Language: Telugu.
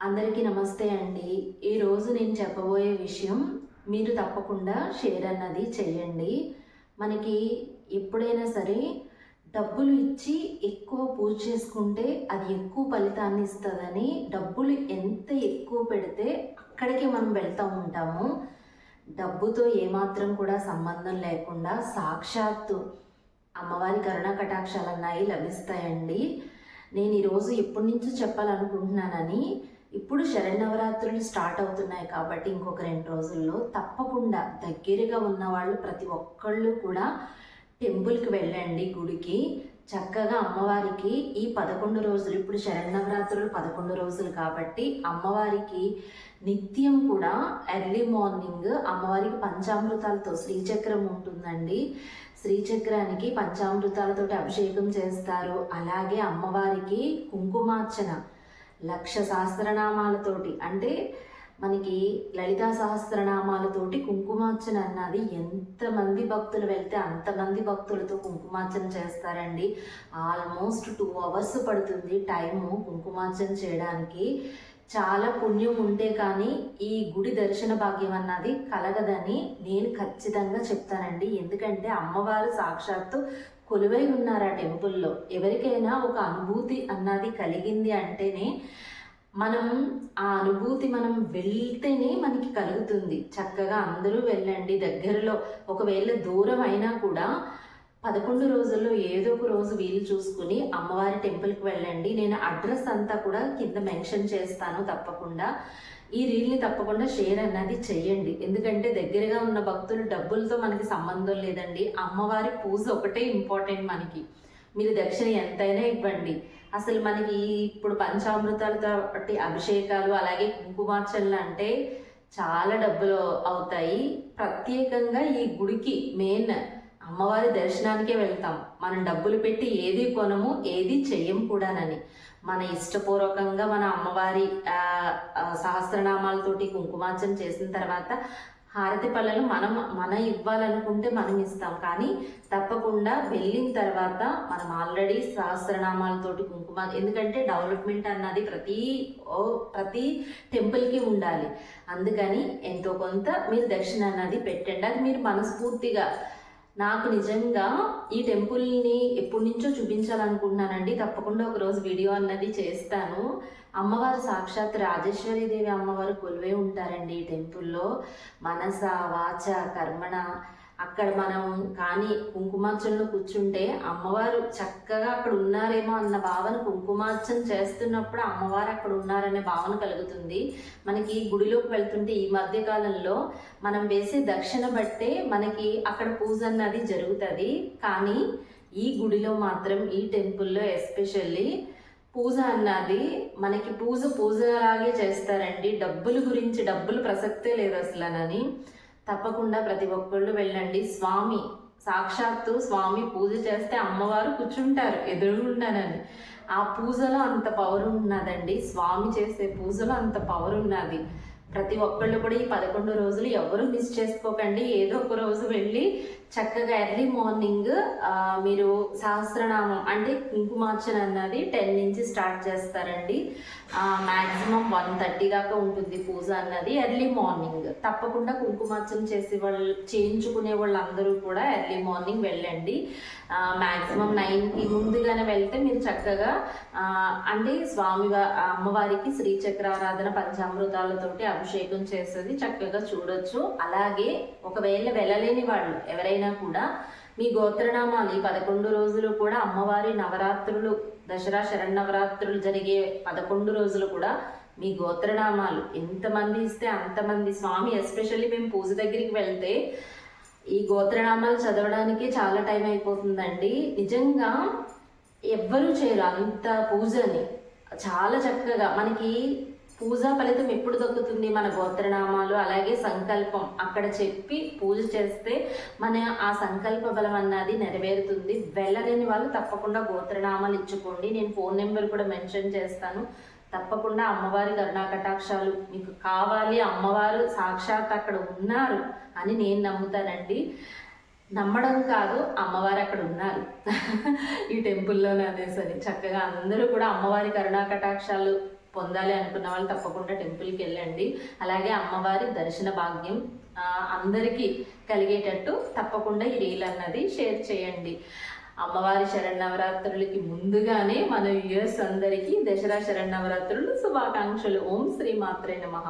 అందరికీ నమస్తే అండి. ఈరోజు నేను చెప్పబోయే విషయం మీరు తప్పకుండా షేర్ అన్నది చేయండి మనకి ఎప్పుడైనా సరే డబ్బులు ఇచ్చి ఎక్కువ పూజ చేసుకుంటే అది ఎక్కువ ఫలితాన్ని ఇస్తుందని డబ్బులు ఎంత ఎక్కువ పెడితే అక్కడికి మనం వెళ్తూ ఉంటాము. డబ్బుతో ఏమాత్రం కూడా సంబంధం లేకుండా సాక్షాత్తు అమ్మవారి కరుణా కటాక్షాలు అన్నాయి లభిస్తాయండి. నేను ఈరోజు ఎప్పటి నుంచో చెప్పాలనుకుంటున్నానని ఇప్పుడు శరణవరాత్రులు స్టార్ట్ అవుతున్నాయి కాబట్టి ఇంకొక రెండు రోజుల్లో తప్పకుండా దగ్గరగా ఉన్న వాళ్ళు ప్రతి ఒక్కళ్ళు కూడా టెంపుల్కి వెళ్ళండి గుడికి. చక్కగా అమ్మవారికి ఈ పదకొండు రోజులు ఇప్పుడు శరణవరాత్రులు పదకొండు రోజులు కాబట్టి అమ్మవారికి నిత్యం కూడా ఎర్లీ మార్నింగ్ అమ్మవారికి పంచామృతాలతో శ్రీచక్రం ఉంటుందండి. శ్రీచక్రానికి పంచామృతాలతోటి అభిషేకం చేస్తారు. అలాగే అమ్మవారికి కుంకుమార్చన లక్ష సహస్రనామాలతోటి అంటే మనకి లలితా సహస్రనామాలతోటి కుంకుమార్చన అన్నది ఎంతమంది భక్తులు వెళ్తే అంతమంది భక్తులతో కుంకుమార్చన చేస్తారండి. ఆల్మోస్ట్ టూ అవర్స్ పడుతుంది టైము కుంకుమార్చన చేయడానికి. చాలా పుణ్యం ఉంటే కానీ ఈ గుడి దర్శన భాగ్యం అన్నది కలగదని నేను ఖచ్చితంగా చెప్తానండి. ఎందుకంటే అమ్మవారు సాక్షాత్తు కొలువై ఉన్నారు ఆ టెంపుల్లో. ఎవరికైనా ఒక అనుభూతి అన్నది కలిగింది అంటేనే మనం ఆ అనుభూతి మనం వెళ్తేనే మనకి కలుగుతుంది. చక్కగా అందరూ వెళ్ళండి దగ్గరలో. ఒకవేళ దూరం అయినా కూడా పదకొండు రోజుల్లో ఏదో ఒక రోజు వీలు చూసుకుని అమ్మవారి టెంపుల్కి వెళ్ళండి. నేను అడ్రస్ అంతా కూడా కింద మెన్షన్ చేస్తాను తప్పకుండా. ఈ రీల్ని తప్పకుండా షేర్ అన్నది చెయ్యండి. ఎందుకంటే దగ్గరగా ఉన్న భక్తులు డబ్బులతో మనకి సంబంధం లేదండి. అమ్మవారి పూజ ఒకటే ఇంపార్టెంట్ మనకి. మీరు దక్షిణ ఎంతైనా ఇవ్వండి. అసలు మనకి ఇప్పుడు పంచామృతాలతో బట్టి అభిషేకాలు అలాగే కుంకుమార్చనలు అంటే చాలా డబ్బులు అవుతాయి. ప్రత్యేకంగా ఈ గుడికి మెయిన్ అమ్మవారి దర్శనానికే వెళ్తాం. మనం డబ్బులు పెట్టి ఏది కొనము ఏది చెయ్యం కూడానని. మన ఇష్టపూర్వకంగా మన అమ్మవారి సహస్రనామాలతోటి కుంకుమార్చన చేసిన తర్వాత హారతి పళ్ళను మనం మనం ఇవ్వాలనుకుంటే మనం ఇస్తాం. కానీ తప్పకుండా వెళ్ళిన తర్వాత మనం ఆల్రెడీ సహస్రనామాలతోటి కుంకుమ ఎందుకంటే డెవలప్మెంట్ అన్నది ప్రతి ఓ ప్రతి టెంపుల్కి ఉండాలి. అందుకని ఎంతో కొంత మీరు దక్షిణ అన్నది పెట్టండి. అది మీరు మనస్ఫూర్తిగా నాకు నిజంగా ఈ టెంపుల్ని ఎప్పటి నుంచో చూపించాలనుకుంటున్నానండి. తప్పకుండా ఒకరోజు వీడియో అన్నది చేస్తాను. అమ్మవారు సాక్షాత్ రాజేశ్వరీదేవి అమ్మవారు కొలువే ఉంటారండి ఈ టెంపుల్లో. మనస వాచ కర్మణ అక్కడ మనం కానీ కుంకుమార్చనలో కూర్చుంటే అమ్మవారు చక్కగా అక్కడ ఉన్నారేమో అన్న భావన కుంకుమార్చన చేస్తున్నప్పుడు అమ్మవారు అక్కడ ఉన్నారనే భావన కలుగుతుంది. మనకి గుడిలోకి వెళ్తుంటే ఈ మధ్య కాలంలో మనం వేసే దక్షిణ బట్టే మనకి అక్కడ పూజ అన్నది జరుగుతుంది. కానీ ఈ గుడిలో మాత్రం ఈ టెంపుల్లో ఎస్పెషల్లీ పూజ అన్నది మనకి పూజ పూజలాగే చేస్తారండి. డబ్బుల గురించి డబ్బులు ప్రసక్తే లేదు అసలు అని తప్పకుండా ప్రతి ఒక్కళ్ళు వెళ్ళండి. స్వామి సాక్షాత్తు స్వామి పూజ చేస్తే అమ్మవారు కూర్చుంటారు ఎదురుగుండానని ఆ పూజలో అంత పవర్ ఉన్నదండి. స్వామి చేసే పూజలో అంత పవర్ ఉన్నది. ప్రతి ఒక్కళ్ళు కూడా ఈ పదకొండు రోజులు ఎవరు మిస్ చేసుకోకండి. ఏదో ఒక రోజు వెళ్ళి చక్కగా ఎర్లీ మార్నింగ్ మీరు సహస్రనామం అంటే కుంకుమార్చన అన్నది టెన్ నుంచి స్టార్ట్ చేస్తారండి. మ్యాక్సిమం వన్ థర్టీ దాకా ఉంటుంది పూజ అన్నది ఎర్లీ మార్నింగ్. తప్పకుండా కుంకుమార్చన చేసే వాళ్ళు చేయించుకునే వాళ్ళందరూ కూడా ఎర్లీ మార్నింగ్ వెళ్ళండి. మ్యాక్సిమం నైన్కి ముందుగానే వెళ్తే మీరు చక్కగా అంటే స్వామి అమ్మవారికి శ్రీచక్రారాధన పంచామృతాలతోటి అభిషేకం చేసేది చక్కగా చూడొచ్చు. అలాగే ఒకవేళ వెళ్ళలేని వాళ్ళు ఎవరైనా కూడా మీ గోత్రనామాలు ఈ పదకొండు రోజులు కూడా అమ్మవారి నవరాత్రులు దసరా శరణవరాత్రులు జరిగే పదకొండు రోజులు కూడా మీ గోత్రనామాలు. ఎంతమంది ఇస్తే అంతమంది స్వామి ఎస్పెషల్లీ మేము పూజ దగ్గరికి వెళ్తే ఈ గోత్రనామాలు చదవడానికి చాలా టైం అయిపోతుందండి. నిజంగా ఎవ్వరూ చేయరు అంత పూజని. చాలా చక్కగా మనకి పూజా ఫలితం ఎప్పుడు దొక్కుతుంది? మన గోత్రనామాలు అలాగే సంకల్పం. అక్కడ చెప్పి పూజ చేస్తే మన ఆ సంకల్ప బలం అన్నది నెరవేరుతుంది. వెళ్ళలేని వాళ్ళు తప్పకుండా గోత్రనామాలు ఇచ్చుకోండి. నేను ఫోన్ నెంబర్ కూడా మెన్షన్ చేస్తాను. తప్పకుండా అమ్మవారి కరుణాకటాక్షాలు మీకు కావాలి. అమ్మవారు సాక్షాత్ అక్కడ ఉన్నారు అని నేను నమ్ముతానండి. నమ్మడం కాదు అమ్మవారు అక్కడ ఉన్నారు. ఈ టెంపుల్లోనే అనేసరి చక్కగా అందరూ కూడా అమ్మవారి కరుణాకటాక్షాలు పొందాలి అనుకున్న వాళ్ళు తప్పకుండా టెంపుల్కి వెళ్ళండి. అలాగే అమ్మవారి దర్శన భాగ్యం అందరికీ కలిగేటట్టు తప్పకుండా ఈ రీల్ అన్నది షేర్ చేయండి. అమ్మవారి శరణవరాత్రులకి ముందుగానే మన వ్యూయర్స్ అందరికీ దసరా శరణవరాత్రులు శుభాకాంక్షలు. ఓం శ్రీ మాత్రే నమః.